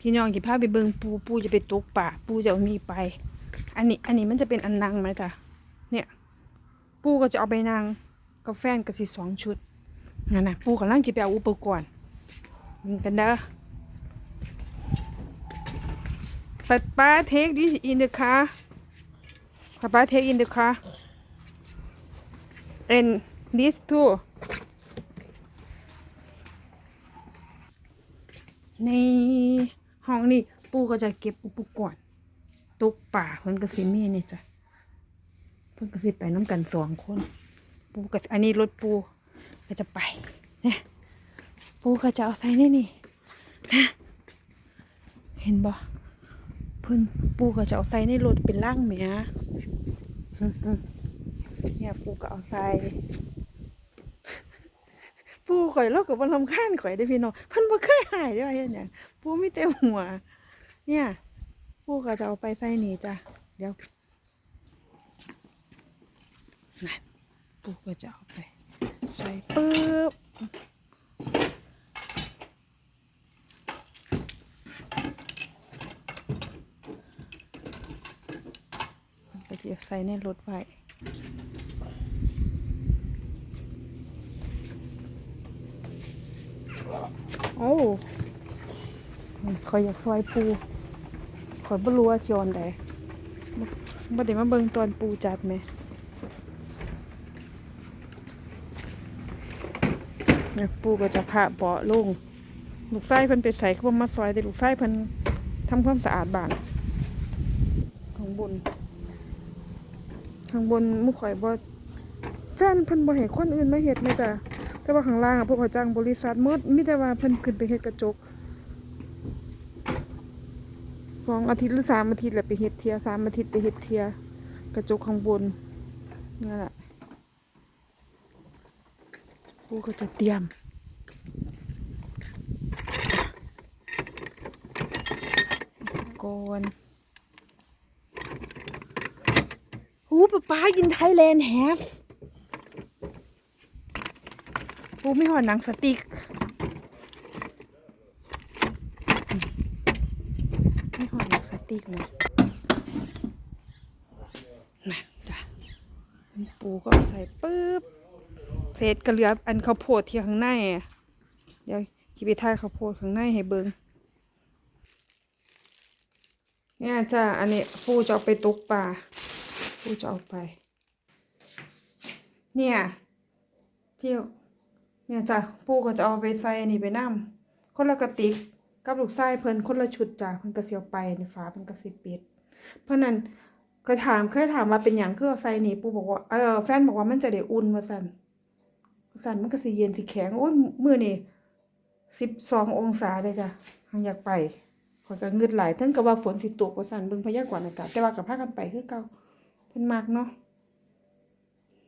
พี่น้องกี่พาไปเบิงปูปูจะไปตกป่าปูจะเอานี่ไป อันนี้ อันนี้มันจะเป็นอันนังไหมจ้ะเนี่ย ปูก็จะเอาไปนางกับแฟนก็สิสองชุดนั่นนะปูกำลังจะไปเอาอุปกรณ์มึงกันเด้อป้าป้าเทคดิสอินเดอะคาป้าป้าเทคอินเดอะคา and this too ใน ห้องนี้ปูก็จะเก็บอุปกรณ์ตกป่าเพิ่นก็สิมีเนี่ยจ้ะเพิ่นก็สิไปน้ำกันสองคน ปูก็อันนี้รถปูก็จะไปเนี่ยปูก็จะเอาใส่นี่นี่นะเห็นบ่เพิ่นปูก็จะเอาใส่ในรถเป็นล่างแหมอืมอืมเนี่ยปูก็เอาใส่ ปูข่อยเรากับวันลำคาญข่อยได้พี่น้องเพันบ่เคยหายได้ว่าเฮ็ดหยังปูมีแต่หัว เนี่ย ปูก็จะเอาไปใส่นี่จ้ะเดี๋ยวนั่นปูก็จะเอาไปใส่ปึ๊บก็จะใส่ในรถไว้ โอ้คอยอยากซอยปูคอยบ่รู้ว่าจอนใดบ่บ่ได้มาเบิ่งตอนปูจัดไหมปูก็จะพาเบาะลงลูกไส้เพิ่นไปใส่เขาบ่มาซอยแต่ลูกไส้เพิ่นทำความสะอาดบ้านข้างบนข้างบนมุข่อยบ่แฟนเพิ่นบ่ให้คนอื่นมาเฮ็ดแม่จ้ะ แต่ว่าข้างล่างอะพวกเขาจ้างบริษัทหมดมีแต่ว่าเพิ่นขึ้นไปเฮ็ดกระจกสองอาทิตย์หรือสามอาทิตย์แหละไปเฮ็ดเทียสามอาทิตย์ไปเฮ็ดเทีย กระจกข้างบนนั่นแหละปูก็จะเตรียมก่อนหูป๊าป๊ากินไทยแลนด์แฮฟ ปูไม่หอหนังสติกไม่หอหนังสติกนะนะจ้ะปูก็ใส่ปุ๊บเศษกระเหลืออันข้าวโพดที่ข้างในเดี๋ยวจิไปทายข้าวโพดข้างในให้เบิงเนี่ยจ้ะอันนี้ปูจะเอาไปตกปลาปูจะเอาไป เนี่ยเที่ยว เนี่ยจ้ะปูก็จะเอาไปใส่นี่ไปน้ำคนละกระติกกับลูกไส้เพิ่นคนละชุดจ้ะเพิ่นก็สิเอาไปในฝาเพิ่นก็สิปิด เพราะนั้นเคยถามเคยถามว่าเป็นหยังคือเอาใส่นี่ปูบอกว่าเออแฟนบอกว่ามันจะได้อุ่นว่าซั่นว่าซั่นมันก็สิเย็นสิแข็งโอ้ยมือนี้12ององศาเลยจ้ะหังอยากไปขอยก็งึดหลายถึงกับว่าฝนสิตกว่าซั่นเบิ่งพยากรณ์อากาศแต่ว่าก็พากันไปคือเก่าเพิ่นมักเนาะ